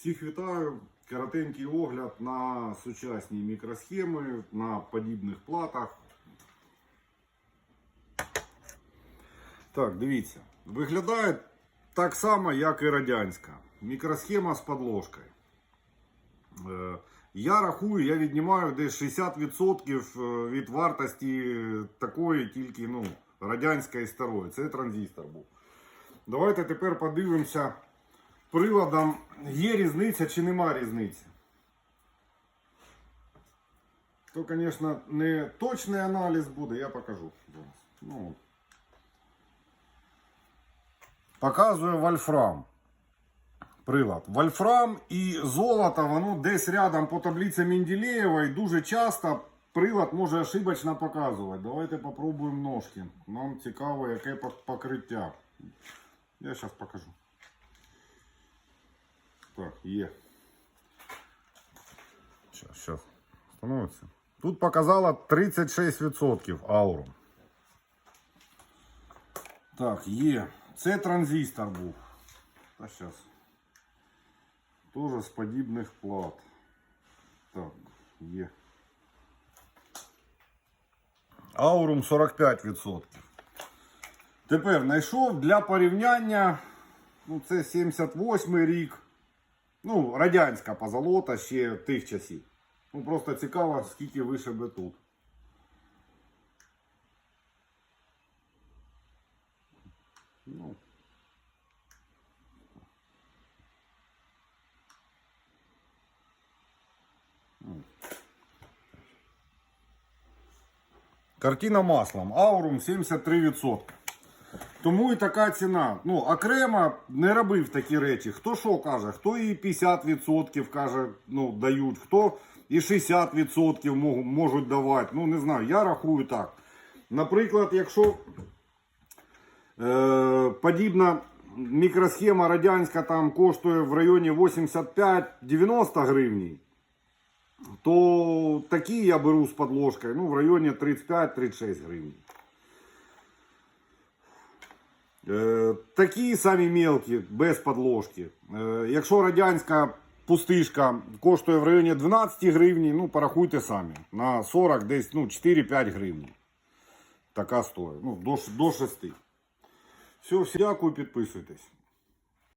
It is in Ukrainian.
Всіх вітаю. Коротенький огляд на сучасні мікросхеми на подібних платах. Так, дивіться. Виглядає так само, як і радянська. Мікросхема з подложкою. Е, Я рахую, я віднімаю десь 60% від вартості такої, тільки ну, радянської старої. Це транзистор був. Давайте тепер подивимося приладом, є різниця чи нема різниці. То, звісно, не точний аналіз буде, я покажу зараз. Ну, показує вольфрам. Прилад. Вольфрам і золото, воно десь рядом по таблиці Менделєєва і дуже часто прилад може ошибочно показувати. Давайте попробуємо ножки. Нам цікаво, яке пок- покриття. Я зараз покажу. Так, є. Сейчас, сейчас. Становиться. Тут показало 36% ауру. Так, є. Це транзистор був. Та зараз. Тоже з подібних плат. Так, є. Аурум 45%. Тепер знайшов для порівняння. Ну, це 78 рік. Ну, радянська позолота ще тих часів. Ну, просто цікаво, скільки вишибе тут. Ну. Картина маслом. Аурум 73%. Тому і така ціна. Ну, окремо не робив такі речі. Хто що каже, хто і 50% каже, ну, дають, хто і 60% мог- можуть давати. Ну, не знаю, я рахую так. Наприклад, якщо е, подібна мікросхема радянська там коштує в районі 85-90 гривень, то такі я беру з подложкою ну, в районі 35-36 гривень. Е, Такі самі мелкі, без подложки. Е, Якщо радянська пустишка коштує в районі 12 гривень, ну порахуйте самі. На 40 десь ну, 4-5 гривень. Така стоїть. Ну, до, до 6. Все, дякую, підписуйтесь.